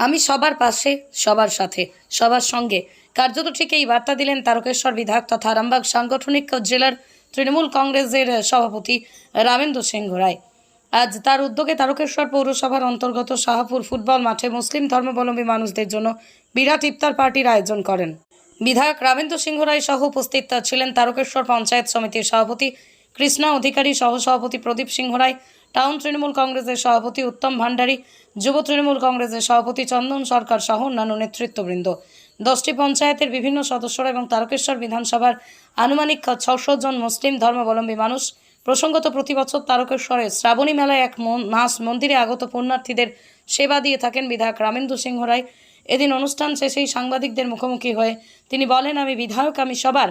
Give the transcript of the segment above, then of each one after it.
আমি সবার পাশে, সবার সাথে, সবার সঙ্গে। কার্যত ঠিক এই বার্তা দিলেন তারকেশ্বর বিধায়ক তথা আরামবাগ সাংগঠনিক জেলার তৃণমূল কংগ্রেসের সভাপতি রামেন্দ্র সিংহ রায় আজ তার উদ্যোগে তারকেশ্বর পৌরসভার অন্তর্গত শাহপুর ফুটবল মাঠে মুসলিম ধর্মাবলম্বী মানুষদের জন্য বিরাট ইফতার পার্টির আয়োজন করেন। বিধায়ক রামেন্দ্র সিংহ রায় সহ উপস্থিত ছিলেন তারকেশ্বর পঞ্চায়েত সমিতির সভাপতি কৃষ্ণা অধিকারী সহ সভাপতি প্রদীপ সিংহ রায় টাউন তৃণমূল কংগ্রেসের সভাপতি উত্তম ভান্ডারী, যুব তৃণমূল কংগ্রেসের সভাপতি চন্দন সরকার সহ অন্যান্য নেতৃত্ববৃন্দ। দশটি পঞ্চায়েতের বিভিন্ন সদস্যরা এবং তারকেশ্বর বিধানসভার আনুমানিক ছশো জন মুসলিম ধর্মাবলম্বী মানুষ প্রসঙ্গত প্রতি বছর তারকেশ্বরে শ্রাবণী মেলায় এক মাস মন্দিরে আগত পুণ্যার্থীদের সেবা দিয়ে থাকেন বিধায়ক রামেন্দু সিংহ রায়। এদিন অনুষ্ঠান শেষেই সাংবাদিকদের মুখোমুখি হয়ে তিনি বলেন, আমি বিধায়ক, আমি সবার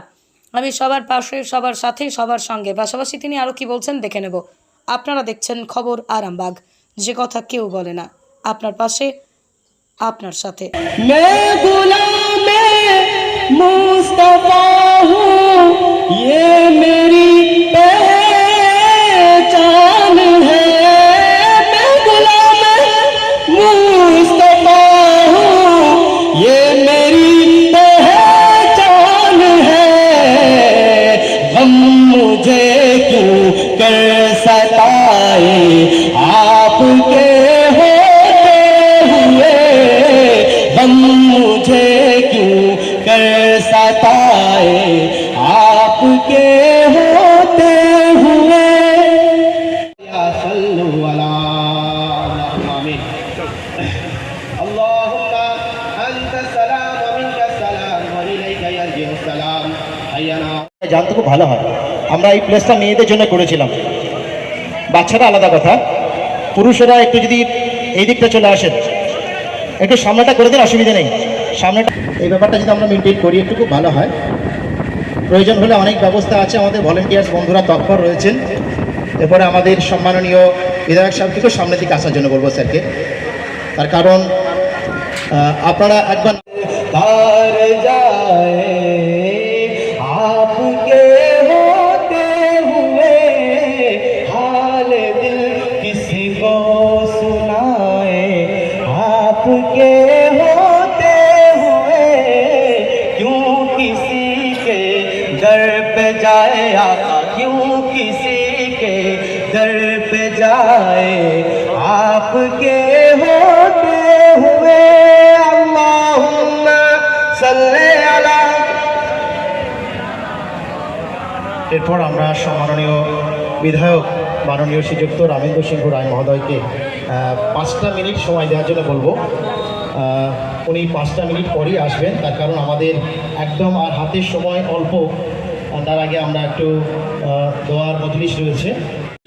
আমি সবার পাশে, সবার সাথে, সবার সঙ্গে। পাশাপাশি তিনি আরও কি বলছেন দেখে নেব। আপনারা দেখছেন খবর আরামবাগ। যে কথা কেউ বলে না আপনার পাশে আপনার সাথে। জানতে খুব ভালো হয়। আমরা এই প্লেসটা মেয়েদের জন্য করেছিলাম। বাচ্চারা আলাদা কথা। পুরুষেরা একটু যদি এই দিকটা চলে আসেন, একটু সামনেটা করে দিন, অসুবিধা নেই। সামনেটা এই ব্যাপারটা যদি আমরা মেনটেন করি, একটু খুব ভালো হয়। প্রয়োজন হলে অনেক ব্যবস্থা আছে। আমাদের ভলেন্টিয়ার্স বন্ধুরা তৎপর রয়েছেন। এরপরে আমাদের সম্মাননীয় বিধায়ক সাহেবকেও সামনের দিকে আসার জন্য বলব স্যারকে। তার কারণ আপনারা একবার तार पे जाए आका क्यों किसी के दर पे जाए आपके होते हुए अल्लाहुम्मा सल्ले अला এরপর আমরা সম্মাননীয় বিধায়ক মাননীয় শ্রীযুক্ত রামেন্দ্র সিংহ রায় মহোদয়কে আহ, পাঁচটা মিনিট সময় দেওয়ার জন্য বলবো আহ, উনি পাঁচটা মিনিট পরেই আসবেন তার কারণ আমাদের একদম আর হাতের সময় অল্প আহ, তার আগে আমরা একটু দোয়ার মজলিস রয়েছে।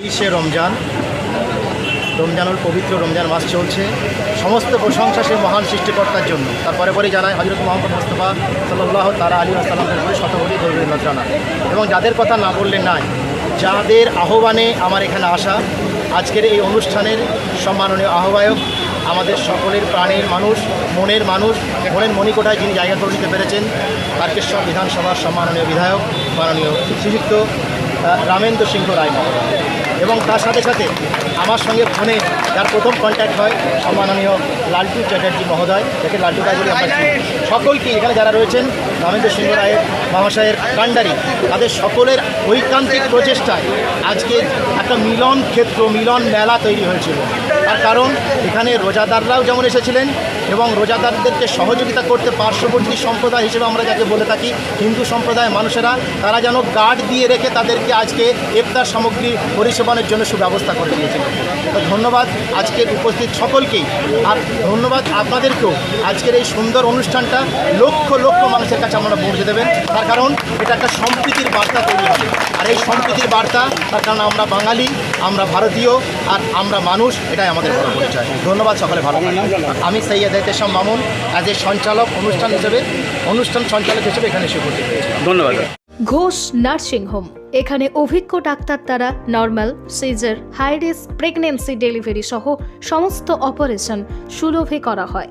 তেইশে রমজান, রমজানুল পবিত্র রমজান মাস চলছে। সমস্ত প্রশংসা সেই মহান সৃষ্টিকর্তার জন্য। তারপরে পরে জানায় হজরত মোহাম্মদ মুস্তফা সাল্লাহ তারা আলী আসসালামের উপরে শতকোটি ধন্যবাদ জানা এবং যাদের কথা না বললে নাই, যাদের আহ্বানে আমার এখানে আসা, আজকের এই অনুষ্ঠানের সম্মাননীয় আহ্বায়ক আমাদের সকলের প্রাণের মানুষ, মনের মানুষ, মনের মণিকোটায় যিনি জায়গা করে নিতে পেরেছেন তারকেশ্বর বিধানসভার সম্মাননীয় বিধায়ক, মাননীয় শ্রীযুক্ত রামেন্দ্র সিংহ রায় মহোদয় এবং তার সাথে সাথে আমার সঙ্গে ফোনে যার প্রথম কন্ট্যাক্ট হয় সম্মাননীয় লালটু চ্যাটার্জি মহোদয়, যাকে লালটু রায় বলে সকলকে এখানে যারা রয়েছেন, রামেন্দ্র সিংহ রায়ের, মহাশয়ের কাণ্ডারি, তাদের সকলের ঐকান্তিক প্রচেষ্টায় আজকে একটা মিলন ক্ষেত্র, মিলন মেলা তৈরি হয়েছিল। তার কারণ এখানে রোজাদাররাও যেমন এসেছিলেন এবং রোজাদারদেরকে সহযোগিতা করতে পার্শ্ববর্তী সম্প্রদায় হিসেবে আমরা যাকে বলে থাকি হিন্দু সম্প্রদায়ের মানুষেরা, তারা যেন গার্ড দিয়ে রেখে তাদেরকে আজকে ইফতার সামগ্রী পরিষেবানের জন্য সুব্যবস্থা করে দিয়েছিল তো ধন্যবাদ আজকের উপস্থিত সকলকেই। আর ধন্যবাদ আপনাদেরকেও। আজকের এই সুন্দর অনুষ্ঠানটা লক্ষ লক্ষ মানুষের কাছে আমরা পৌঁছে দেবেন। তার কারণ এটা একটা সম্প্রীতির বার্তা তৈরি হবে। আর এই সম্প্রীতির বার্তা, তার কারণ আমরা বাঙালি, আমরা ভারতীয়, আর আমরা মানুষ, এটাই আমাদের বড় পরিচয়। ধন্যবাদ, সকলে ভালো। আমি সৈয়দ এহতেশাম মামুন অ্যাজ এ সঞ্চালক অনুষ্ঠান হিসেবে অনুষ্ঠান সঞ্চালক হিসেবে এখানে এসে উপস্থিত ধন্যবাদ ঘোষ নার্সিং হোম এখানে অভিজ্ঞ ডাক্তার দ্বারা normal caesar high risk pregnancy delivery সহ সমস্ত অপারেশন সুলভে করা হয়।